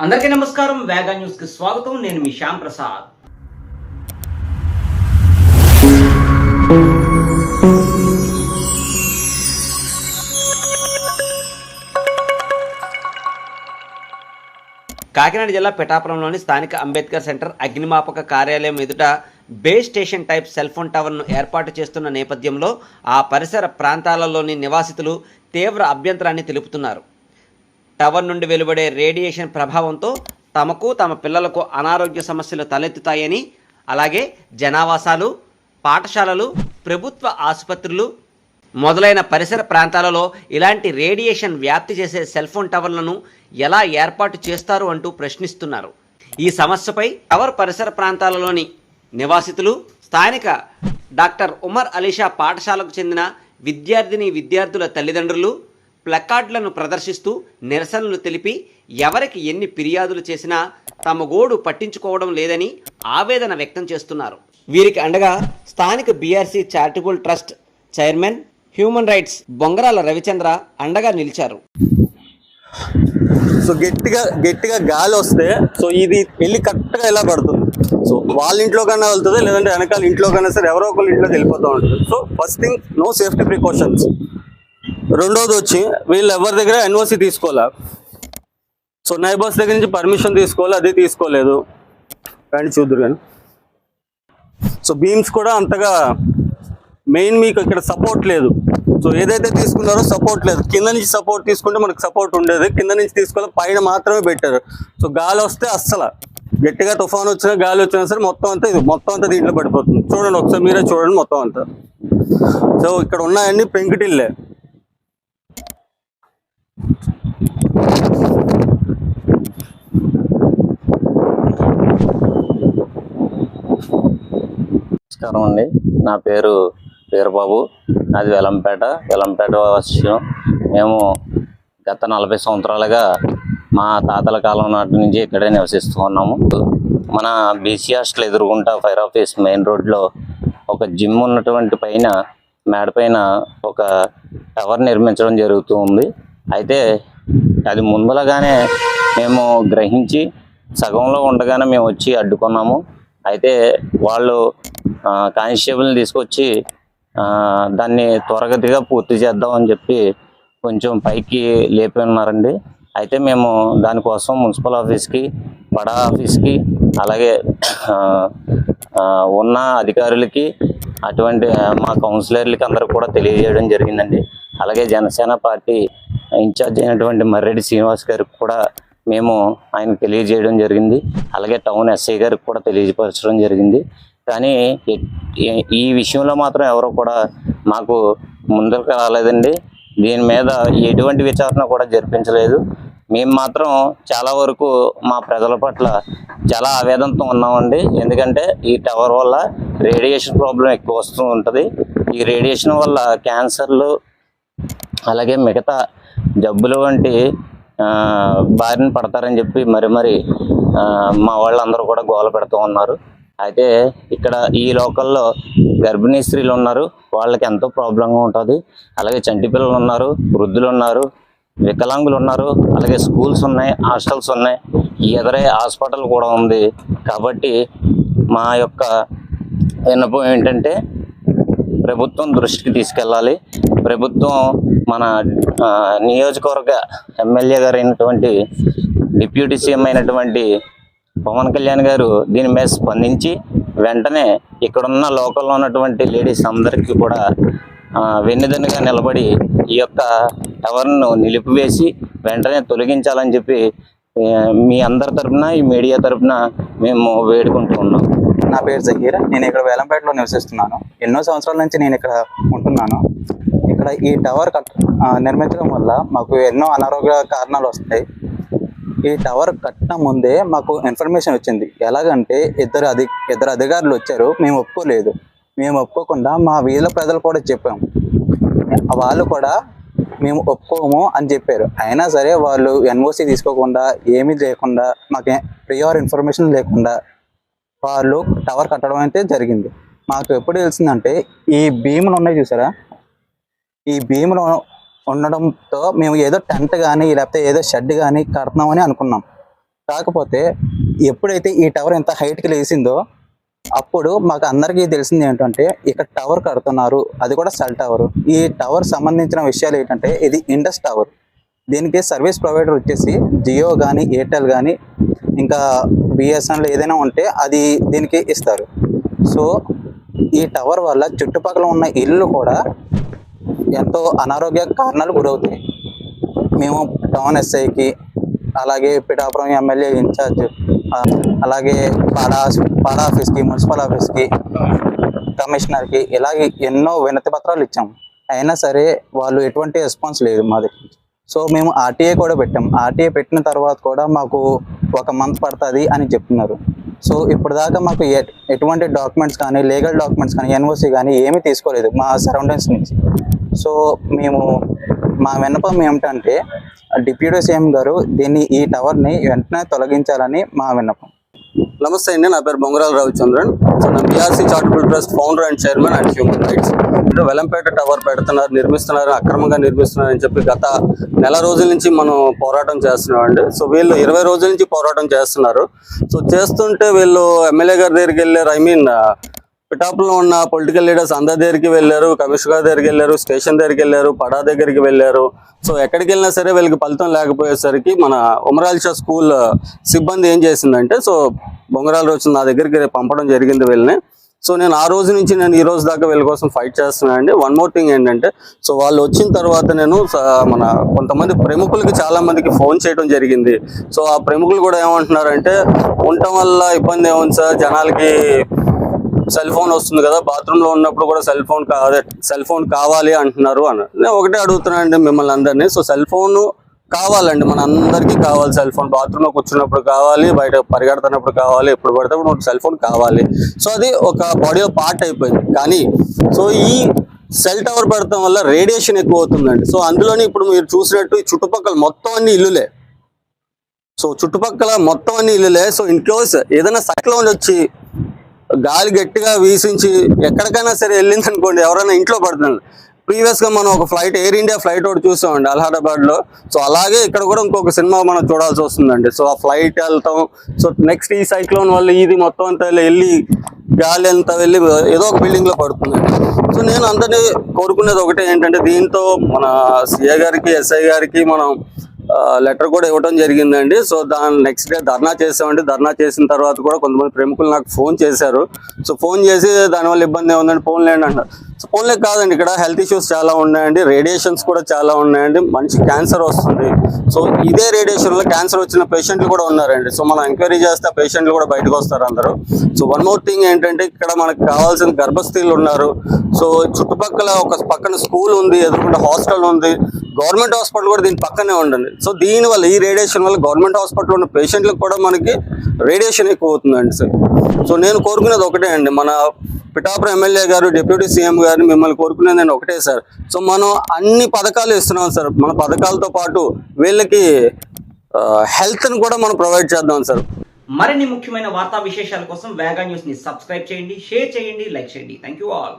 అందరికీ నమస్కారం వేగా న్యూస్కి స్వాగతం. నేను మీ శ్యామ్ ప్రసాద్. కాకినాడ జిల్లా పిఠాపురంలోని స్థానిక అంబేద్కర్ సెంటర్ అగ్నిమాపక కార్యాలయం ఎదుట base station type cell phone టవర్ను ఏర్పాటు చేస్తున్న నేపథ్యంలో ఆ పరిసర ప్రాంతాలలోని నివాసితులు తీవ్ర అభ్యంతరాన్ని తెలుపుతున్నారు. టవర్ నుండి వెలువడే రేడియేషన్ ప్రభావంతో తమకు తమ పిల్లలకు అనారోగ్య సమస్యలు తలెత్తుతాయని అలాగే జనావాసాలు పాఠశాలలు ప్రభుత్వ ఆసుపత్రులు మొదలైన పరిసర ప్రాంతాలలో ఇలాంటి రేడియేషన్ వ్యాప్తి చేసే సెల్ ఫోన్ టవర్లను ఎలా ఏర్పాటు చేస్తారు అంటూ ప్రశ్నిస్తున్నారు. ఈ సమస్యపై టవర్ పరిసర ప్రాంతాలలోని నివాసితులు స్థానిక డాక్టర్ ఉమర్ అలీషా పాఠశాలకు చెందిన విద్యార్థిని విద్యార్థుల తల్లిదండ్రులు ప్లకార్డులను ప్రదర్శిస్తూ నిరసనలు తెలిపి ఎవరికి ఎన్ని ఫిర్యాదులు చేసినా తమ గోడు పట్టించుకోవడం లేదని ఆవేదన వ్యక్తం చేస్తున్నారు. వీరికి అండగా స్థానిక BRC charitable trust chairman human rights Bongarala Ravichandra అండగా నిలిచారు. సో గట్టిగా గట్టిగా గాలి వస్తే సో ఇది వెళ్ళి కరెక్ట్గా ఎలా పడుతుంది? సో వాళ్ళ ఇంట్లో కన్నా వెళ్తుంది లేదంటే వెనకాల ఇంట్లో కన్నా సరే ఎవరో ఒకళ్ళ ఇంట్లో వెళ్ళిపోతూ ఉంటుంది. So first thing no safety precautions. రెండోది వచ్చి వీళ్ళు ఎవరి దగ్గర ఎన్ఓసి తీసుకోవాలా? సో నైబర్స్ దగ్గర నుంచి పర్మిషన్ తీసుకోవాలి? అది తీసుకోలేదు. కానీ చూద్దరు కానీ. సో బీమ్స్ కూడా అంతగా మెయిన్ మీకు ఇక్కడ సపోర్ట్ లేదు. సో ఏదైతే తీసుకున్నారో సపోర్ట్ లేదు. కింద నుంచి సపోర్ట్ తీసుకుంటే మనకు సపోర్ట్ ఉండేది. కింద నుంచి తీసుకోవాలి పైన మాత్రమే పెట్టారు. సో గాలి వస్తే అస్సలు. గట్టిగా తుఫాన్ వచ్చినా గాలి వచ్చినా సరే మొత్తం అంతా ఇది మొత్తం అంతా దీంట్లో పడిపోతుంది. చూడండి ఒకసారి మీరే చూడండి మొత్తం అంతా. సో ఇక్కడ ఉన్నాయన్నీ పెంకుటిల్లే. నమస్కారం అండి. నా పేరు వీరబాబు. నాది వెలంపేట. వెలంపేట విషయం మేము గత నలభై సంవత్సరాలుగా మా తాతల కాలం నాటి నుంచి ఇక్కడే నివసిస్తూ ఉన్నాము. మన బీసీ హాస్టల్ ఎదురుగుంటా ఫైర్ ఆఫీస్ మెయిన్ రోడ్లో ఒక జిమ్ ఉన్నటువంటి పైన మేడ పైన ఒక టవర్ నిర్మించడం జరుగుతూ ఉంది. అయితే అది ముందులాగానే మేము గ్రహించి సగంలో ఉండగానే మేము వచ్చి అడ్డుకున్నాము. అయితే వాళ్ళు కానిస్టేబుల్ని తీసుకొచ్చి దాన్ని త్వరగతిగా పూర్తి చేద్దామని చెప్పి కొంచెం పైకి లేపి ఉన్నారండి. అయితే మేము దానికోసం మున్సిపల్ ఆఫీస్కి బడా ఆఫీస్కి అలాగే ఉన్న అధికారులకి అటువంటి మా కౌన్సిలర్లకి అందరూ కూడా తెలియజేయడం జరిగిందండి. అలాగే జనసేన పార్టీ ఇన్ఛార్జ్ అయినటువంటి మర్రెడ్డి శ్రీనివాస్ గారికి కూడా మేము ఆయన తెలియజేయడం జరిగింది. అలాగే టౌన్ ఎస్ఐ గారికి కూడా తెలియపరచడం జరిగింది. కానీ ఈ విషయంలో మాత్రం ఎవరు కూడా మాకు ముందుకు రాలేదండి. దీని మీద ఎటువంటి విచారణ కూడా జరిపించలేదు. మేము మాత్రం చాలా వరకు మా ప్రజల పట్ల చాలా ఆవేదనతో ఉన్నామండి. ఎందుకంటే ఈ టవర్ వల్ల రేడియేషన్ ప్రాబ్లం ఎక్కువ వస్తూ ఉంటుంది. ఈ రేడియేషన్ వల్ల క్యాన్సర్లు అలాగే మిగతా జబ్బులు వంటి బారిన పడతారని చెప్పి మరి మరి మా వాళ్ళందరూ కూడా గోల పెడుతూ ఉన్నారు. అయితే ఇక్కడ ఈ లోకల్లో గర్భిణీ స్త్రీలు ఉన్నారు. వాళ్ళకి ఎంతో ప్రాబ్లంగా ఉంటుంది. అలాగే చంటి పిల్లలు ఉన్నారు వృద్ధులు ఉన్నారు వికలాంగులు ఉన్నారు అలాగే స్కూల్స్ ఉన్నాయి హాస్టల్స్ ఉన్నాయి. ఈ ఎదరే హాస్పిటల్ కూడా ఉంది. కాబట్టి మా యొక్క విన్నపం ఏంటంటే ప్రభుత్వం దృష్టికి తీసుకెళ్ళాలి. ప్రభుత్వం మన నియోజకవర్గ ఎమ్మెల్యే గారు అయినటువంటి డిప్యూటీ సీఎం అయినటువంటి పవన్ కళ్యాణ్ గారు దీని మీద స్పందించి వెంటనే ఇక్కడున్న లోకల్లో ఉన్నటువంటి లేడీస్ అందరికీ కూడా వెన్నుదన్నుగా నిలబడి ఈ యొక్క టవర్ను నిలిపివేసి వెంటనే తొలగించాలని చెప్పి మీ అందరి తరఫున ఈ మీడియా తరపున మేము వేడుకుంటూ ఉన్నాం. నా పేరు జహీర్. నేను ఇక్కడ వేలంపేటలో నివసిస్తున్నాను. ఎన్నో సంవత్సరాల నుంచి నేను ఇక్కడ ఉంటున్నాను. ఇక్కడ ఈ టవర్ కట్ నిర్మించడం వల్ల మాకు ఎన్నో అనారోగ్య కారణాలు వస్తాయి. ఈ టవర్ కట్టిన ముందే మాకు ఇన్ఫర్మేషన్ వచ్చింది. ఎలాగంటే ఇద్దరు అధి ఇద్దరు అధికారులు వచ్చారు. మేము ఒప్పుకోలేదు. మేము ఒప్పుకోకుండా మా వీళ్ళ ప్రజలు కూడా చెప్పాము. వాళ్ళు కూడా మేము ఒప్పుకోము అని చెప్పారు. అయినా సరే వాళ్ళు ఎన్ఓసి తీసుకోకుండా ఏమీ లేకుండా మాకు ప్రియర్ ఇన్ఫర్మేషన్ లేకుండా వాళ్ళు టవర్ కట్టడం అయితే జరిగింది. మాకు ఎప్పుడు తెలిసిందంటే ఈ భీములు ఉన్నాయి చూసారా? ఈ భీములు ఉండడంతో మేము ఏదో టెంట్ కానీ లేకపోతే ఏదో షెడ్ కానీ కడుతున్నామని అనుకున్నాం. కాకపోతే ఎప్పుడైతే ఈ టవర్ ఎంత హైట్కి లేచిందో అప్పుడు మాకు అందరికీ తెలిసింది ఏంటంటే ఇక్కడ టవర్ కడుతున్నారు. అది కూడా సెల్ టవర్. ఈ టవర్ సంబంధించిన విషయాలు ఏంటంటే ఇది ఇండస్ టవర్. దీనికి సర్వీస్ ప్రొవైడర్ వచ్చేసి జియో కానీ ఎయిర్టెల్ కానీ ఇంకా బిఎస్ఎన్ఎల్ ఏదైనా ఉంటే అది దీనికి ఇస్తారు. సో ఈ టవర్ వల్ల చుట్టుపక్కల ఉన్న ఇల్లు కూడా ఎంతో అనారోగ్య కారణాలు గురవుతాయి. మేము టౌన్ ఎస్ఐకి అలాగే పిఠాపురం ఎమ్మెల్యే ఇన్ఛార్జ్ అలాగే పాడా పాడా ఆఫీస్కి మున్సిపల్ ఆఫీస్కి కమిషనర్కి ఇలాగే ఎన్నో వినతి పత్రాలు ఇచ్చాం అయినా సరే వాళ్ళు ఎటువంటి రెస్పాన్స్ లేదు మాది. సో మేము ఆర్టీఏ కూడా పెట్టాం. ఆర్టీఏ పెట్టిన తర్వాత కూడా మాకు ఒక మంత్ పడుతుంది అని చెప్తున్నారు. సో ఇప్పటిదాకా మాకు ఎటువంటి డాక్యుమెంట్స్ కానీ లీగల్ డాక్యుమెంట్స్ కానీ ఎన్ఓసి కానీ ఏమీ తీసుకోలేదు మా సరౌండింగ్స్ నుంచి. సో మేము మా విన్నపం ఏమిటంటే డిప్యూటీ సీఎం గారు దీన్ని ఈ టవర్ని వెంటనే తొలగించాలని మా విన్నపం. నమస్తే అండి నా పేరు బొంగరాల రవిచంద్రన్. సో నా BRC charitable trust founder and chairman and human rights. ఇప్పుడు వెలంపేట టవర్ పెడుతున్నారు నిర్మిస్తున్నారు అక్రమంగా నిర్మిస్తున్నారు అని చెప్పి గత నెల రోజుల నుంచి మనం పోరాటం చేస్తున్నాం అండి. సో వీళ్ళు ఇరవై రోజుల నుంచి పోరాటం చేస్తున్నారు. సో చేస్తుంటే వీళ్ళు ఎమ్మెల్యే గారి దగ్గరికి వెళ్ళారు ఐ మీన్ పిఠాపులో ఉన్న పొలిటికల్ లీడర్స్ అందరి దగ్గరికి వెళ్ళారు కమిషనర్ దగ్గరికి వెళ్ళారు స్టేషన్ దగ్గరికి వెళ్ళారు పడా దగ్గరికి వెళ్ళారు. సో ఎక్కడికి వెళ్ళినా సరే వీళ్ళకి ఫలితం లేకపోయేసరికి మన ఉమరాల్షా స్కూల్ సిబ్బంది ఏం చేసిందంటే సో బొంగరాల రోజు నా దగ్గరికి పంపడం జరిగింది వీళ్ళని. సో నేను ఆ రోజు నుంచి నేను ఈ రోజు దాకా వీళ్ళ కోసం ఫైట్ చేస్తున్నాను అండి. వన్ మోర్ థింగ్ ఏంటంటే సో వాళ్ళు వచ్చిన తర్వాత నేను స- మన కొంతమంది ప్రముఖులకి చాలా మందికి ఫోన్ చేయడం జరిగింది. సో ఆ ప్రముఖులు కూడా ఏమంటున్నారంటే ఉండటం వల్ల ఇబ్బంది ఏముంది సార్? జనాలకి సెల్ ఫోన్ వస్తుంది కదా బాత్రూమ్లో ఉన్నప్పుడు కూడా సెల్ ఫోన్ కాదే సెల్ ఫోన్ కావాలి అంటున్నారు అని. నేను ఒకటే అడుగుతున్నాను అండి మిమ్మల్ని అందరినీ. సో సెల్ ఫోన్ కావాలండి మన అందరికీ కావాలి సెల్ ఫోన్. బాత్రూమ్లో కూర్చున్నప్పుడు కావాలి బయట పరిగెడుతున్నప్పుడు కావాలి ఎప్పుడు పడితే అప్పుడు సెల్ ఫోన్ కావాలి. సో అది ఒక బాడీ పార్ట్ అయిపోయింది. కానీ సో ఈ సెల్ టవర్ పెడతాం వల్ల రేడియేషన్ ఎక్కువ అవుతుందండి. సో అందులోని ఇప్పుడు మీరు చూసినట్టు ఈ చుట్టుపక్కల మొత్తం అన్ని ఇల్లులే. సో చుట్టుపక్కల మొత్తం అన్ని ఇల్లులే. సో ఇన్క్లోజ్ ఏదైనా సైక్లోన్ వచ్చి గాలి గట్టిగా వీసించి ఎక్కడికైనా సరే వెళ్ళింది అనుకోండి ఎవరైనా ఇంట్లో పడుతుంది ప్రీవియస్గా మనం ఒక ఫ్లైట్ ఎయిర్ ఇండియా ఫ్లైట్ ఒకటి చూసామండి అలహాబాద్లో. సో అలాగే ఇక్కడ కూడా ఇంకొక సినిమా మనం చూడాల్సి వస్తుందండి. సో ఆ ఫ్లైట్ వెళ్తాం. సో నెక్స్ట్ ఈ సైక్లోన్ వల్ల ఇది మొత్తం అంతా వెళ్ళి గాలి అంతా వెళ్ళి ఏదో ఒక బిల్డింగ్లో పడుతుంది పడుతుందండి. సో నేను అందరినీ కోరుకునేది ఒకటే ఏంటంటే దీంతో మన సిఏ గారికి ఎస్ఐ గారికి మనం లెటర్ కూడా ఇవ్వడం జరిగిందండి. సో దాని నెక్స్ట్ డే ధర్నా చేసామండి ధర్నా చేసిన తర్వాత కూడా కొంతమంది ప్రముఖులు నాకు ఫోన్ చేశారు. సో ఫోన్ చేసి దానివల్ల ఇబ్బంది ఏముందండి? ఫోన్ లేండి అంటారు సో ఫోన్లే కాదండి ఇక్కడ హెల్త్ ఇష్యూస్ చాలా ఉన్నాయండి. రేడియేషన్స్ కూడా చాలా ఉన్నాయండి. మనిషి క్యాన్సర్ వస్తుంది. సో ఇదే రేడియేషన్లో క్యాన్సర్ వచ్చిన పేషెంట్లు కూడా ఉన్నారండి. సో మనం ఎంక్వైరీ చేస్తే పేషెంట్లు కూడా బయటకు వస్తారు అందరూ. సో వన్ మోర్ థింగ్ ఏంటంటే ఇక్కడ మనకు కావాల్సిన గర్భస్థీలు ఉన్నారు. సో చుట్టుపక్కల ఒక పక్కన స్కూల్ ఉంది ఎదుర్కొంటే హాస్టల్ ఉంది. గవర్నమెంట్ హాస్పిటల్ కూడా దీని పక్కనే ఉండండి. సో దీని వల్ల ఈ రేడియేషన్ వల్ల గవర్నమెంట్ హాస్పిటల్ ఉన్న పేషెంట్లకు కూడా మనకి రేడియేషన్ ఎక్కువ అవుతుందండి సార్. సో నేను కోరుకునేది ఒకటే అండి. మన పిఠాపురం ఎమ్మెల్యే గారు డిప్యూటీ సీఎం గారిని మిమ్మల్ని కోరుకునేది నేను ఒకటే సార్. సో మనం అన్ని పథకాలు ఇస్తున్నాం సార్. మన పథకాలతో పాటు వీళ్ళకి హెల్త్ని కూడా మనం ప్రొవైడ్ చేద్దాం సార్. మరిన్ని ముఖ్యమైన వార్తా విశేషాల కోసం వేగా న్యూస్ని సబ్స్క్రైబ్ చేయండి షేర్ చేయండి లైక్ చేయండి. Thank all.